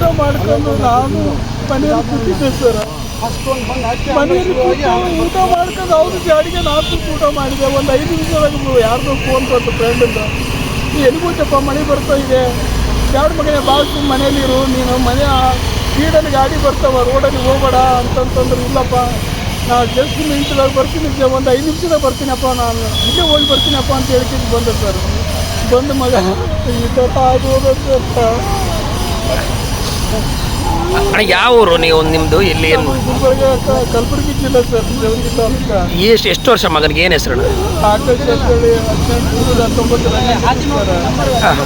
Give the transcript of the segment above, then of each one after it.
ಊಟ ಮಾಡ್ಕೊಂಡು ನಾನು ಮನೆಯಲ್ಲಿ ಕೂತಿದ್ದೆ ಸರ್ ಮನೆಯಲ್ಲಿ ಕೂತು ಊಟ ಮಾಡ್ಕೊಂಡು ಅವ್ರ ಗಾಡಿಗೆ ನಾನು ಊಟ ಮಾಡಿದೆ. ಒಂದು ಐದು ನಿಮಿಷದಾಗ ಯಾರ್ದೋ ಫೋನ್ ಬಂತು ಫ್ರೆಂಡಿಂದ ಎಲ್ಲಿಗೋಚಪ್ಪ ಮಳೆ ಬರ್ತಾ ಇದೆ. ಯಾರು ಮಗನೇ ಬಾಸು ಮನೇಲಿರು ನೀನು ಮನೆ ಸ್ಪೀಡಲ್ಲಿ ಗಾಡಿ ಬರ್ತಾವ, ರೋಡಲ್ಲಿ ಹೋಗ್ಬೇಡ ಅಂತಂತಂದ್ರೆ, ಇಲ್ಲಪ್ಪ. ನಾನು ಜಸ್ಟ್ ನಿಮಿಷದಾಗ ಬರ್ತೀನಿ ಸರ್ ಒಂದು ಐದು ನಿಮಿಷದಾಗ ಬರ್ತೀನಪ್ಪ ನಾನು. ಇಲ್ಲೇ ಹೋಗಿ ಬರ್ತೀನಪ್ಪ ಅಂತ ಹೇಳ್ಕೊಂಡು ಬಂದೆ ಸರ್ ಬಂದು ಮಗ, ಈ ಥರ ಆಗೋದಂತ ಅಣ್ಣ ಯಾವ ಊರು ನೀವು ನಿಮ್ಮದು ಎಲ್ಲಿ ಏನು? ಕಲಬುರಗಿ ಜಿಲ್ಲೆ ಸರ್ ತಾಲೂಕ. ಎಷ್ಟು ಎಷ್ಟು ವರ್ಷ ಮಗನಿಗೆ ಏನು ಹೆಸರು ಆಕಾಶ್ ಅಂತೇಳಿ ಹದಿನೆಂಟು ಹತ್ತೊಂಬತ್ತರಲ್ಲಿ ಹಾಂ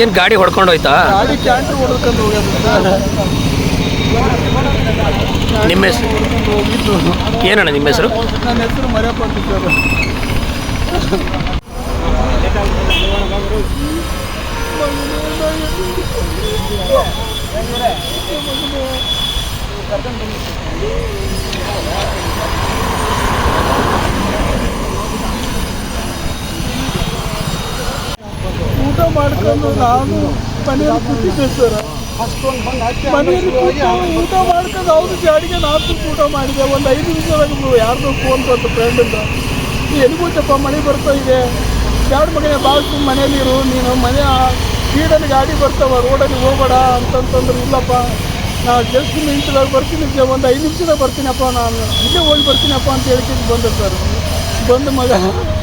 ಏನು ಗಾಡಿ ಹೊಡ್ಕೊಂಡು ಹೋಯ್ತಾ? ಗಾಡಿ ಕ್ಯಾಂಟ್ರ್ ಹೊಡ್ಕೊಂಡು ಹೋಗ್ಯದ ಸರ್. ನಿಮ್ಮ ಹೆಸರು ಹೋಗಿದ್ದು ಏನಣ್ಣ ನಿಮ್ಮ ಹೆಸರು? ನನ್ನ ಹೆಸರು ಊಟ ಮಾಡ್ಕೊಂಡು ನಾನು ಮನೆಯಲ್ಲಿ ಕೂತಿದ್ದೆ ಸರ್. ಮನೆಯಲ್ಲಿ ಊಟ ಮಾಡ್ಕೊಂಡು ಅವ್ರ ಜಾಡಿಗೆ ನಾನು ಊಟ ಮಾಡಿದೆ. ಒಂದು ಐದು ನಿಮಿಷದಾಗ ಯಾರ್ದೋ ಫೋನ್ ಬಂತು ಫ್ರೆಂಡಿಂದ ಎಲ್ಲಿಗೋಚಪ್ಪ ಮಳೆ ಬರ್ತಾ ಇದೆ. ಯಾರು ಮಗನೇ? ತುಂಬ ಮನೇಲಿರು ನೀನು ಮನೆ ಸ್ಪೀಡಲ್ಲಿ ಗಾಡಿ ಬರ್ತಾವ ರೋಡಲ್ಲಿ ಹೋಗ್ಬೇಡ ಅಂತಂತಂದ್ರೆ ಇಲ್ಲಪ್ಪ. ನಾ ಜಸ್ಟ್ ಮಿನಿಟ್ದಾಗ ಬರ್ತೀನಿ ಜ- ಒಂದು ಐದು ನಿಮಿಷದಾಗ ಬರ್ತೀನಪ್ಪ ನಾನು. ಇಲ್ಲೇ ಹೋಗಿ ಬರ್ತೀನಪ್ಪ ಅಂತ ಹೇಳ್ತೀನಿ ಬಂದೆ ಸರ್ ಬಂದು ಮಗ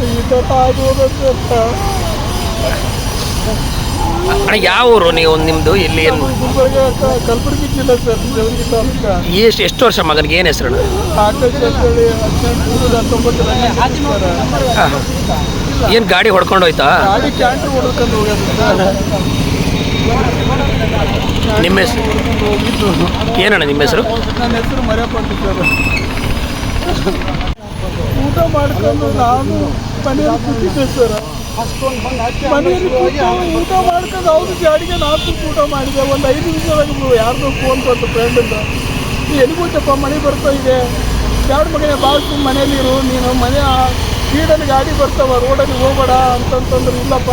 ಈ ಥರ ಆಗಿ ಅಣ್ಣ ಯಾವ ಊರು ನೀವು ನಿಮ್ಮದು ಎಲ್ಲಿ ಏನು ಗುಲ್ಬರ್ಗ ಕಲಬುರಗಿ ಜಿಲ್ಲೆ ಸರ್ ಜಲಗಿ ತಾಲೂಕು. ಎಷ್ಟು ಎಷ್ಟು ವರ್ಷ ಮಗನಿಗೆ ಏನು ಹೆಸರು ಆಕಾಶ್ ಅಂತೇಳಿ ಹದಿನೆಂಟು ಹತ್ತೊಂಬತ್ತರಲ್ಲಿ ಹಾಂ. ಏನು ಗಾಡಿ ಹೊಡ್ಕೊಂಡು ಹೋಯ್ತಾ ಗಾಡಿ ಕ್ಯಾಂಟ್ರ್ ಹೊಡ್ಕೊಂಡು ಹೋಗ್ಯದ ನಿಮ್ಮ ಹೆಸರು ಏನಣ್ಣ ನಿಮ್ಮ ಹೆಸರು? ನನ್ನ ಹೆಸರು ಮರ್ಯಪ್ಪ ಅಂತ ಸರ್. ಊಟ ಮಾಡ್ಕೊಂಡು ನಾನು ಮನೆಯಲ್ಲಿ ಕೂತಿದ್ದೆ ಸರ್. ಮನೆಯಲ್ಲಿ ಕೂತು ಊಟ ಮಾಡ್ಕೊಂಡು ಅವ್ರ ಗಾಡಿಗೆ ನಾಲ್ಕು ಊಟ ಮಾಡಿದೆ. ಒಂದು ಐದು ನಿಮಿಷದಾಗ ಯಾರ್ದೋ ಫೋನ್ ಬಂತು ಫ್ರೆಂಡಿಂದ ಗೊತ್ತಪ್ಪ ಮನೆ ಬರ್ತಾ ಇದೆ. ಯಾರು ಮಗನೇ ಬಾಳ್ತು ಮನೇಲಿರು ನೀನು ಮನೆ ಸ್ಪೀಡಲ್ಲಿ ಗಾಡಿ ಬರ್ತಾವ, ರೋಡಲ್ಲಿ ಹೋಗಬೇಡ ಅಂತಂತಂದ್ರೆ ಇಲ್ಲಪ್ಪ.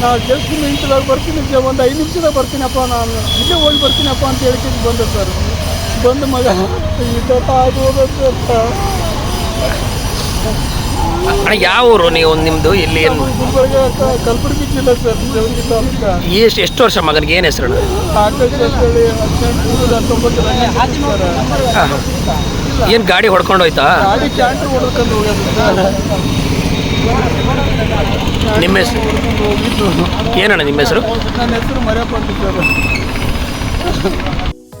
ನಾ ಜಸ್ಟ್ ನಿಮಿಷದಾಗ ಬರ್ತೀನಿ ಒಂದು ಐದು ನಿಮಿಷದಾಗ ಬರ್ತೀನಪ್ಪ ನಾನು. ಇಲ್ಲೇ ಹೋಗಿ ಬರ್ತೀನಪ್ಪ ಅಂತ ಹೇಳ್ತೀನಿ ಬಂದೆ ಸರ್. ಬಂದು ಮಗ, ಈ ಥರ ಆಗೋದಂತ ಅಣ್ಣ ಯಾವ ಊರು ನೀವು ನಿಮ್ಮದು ಇಲ್ಲಿ ಏನು ಕಲಬುರಗಿ ಜಿಲ್ಲೆ ಸರ್ ಜವಗಿ ತಾಲೂಕ. ಎಷ್ಟು ಎಷ್ಟು ವರ್ಷ ಮಗನಿಗೆ ಏನು ಹೆಸರು ಆಕಾಶ್ ಅಂತೇಳಿ ಹದಿನೆಂಟು ಹತ್ತೊಂಬತ್ತರಲ್ಲಿ ಏನು ಗಾಡಿ ಹೊಡ್ಕೊಂಡು ಹೋಯ್ತಾ ಗಾಡಿ ಕ್ಯಾಂಟ್ರ್ ಹೊಡ್ಕೊಂಡು ಹೋಗ್ಯದ ನಿಮ್ಮ ಹೆಸರು? ಏನಣ್ಣ ನಿಮ್ಮ ಹೆಸರು? ನನ್ನ ಹೆಸರು ಮರ್ಯಪ್ಪ ಸರ್.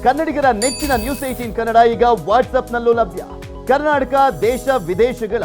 ಕನ್ನಡಿಗರ ನೆಚ್ಚಿನ ನ್ಯೂಸ್ ಏಟೀನ್ ಕನ್ನಡ ಈಗ ವಾಟ್ಸ್ಆಪ್ನಲ್ಲೂ ಲಭ್ಯ. ಕರ್ನಾಟಕ ದೇಶ ವಿದೇಶಗಳ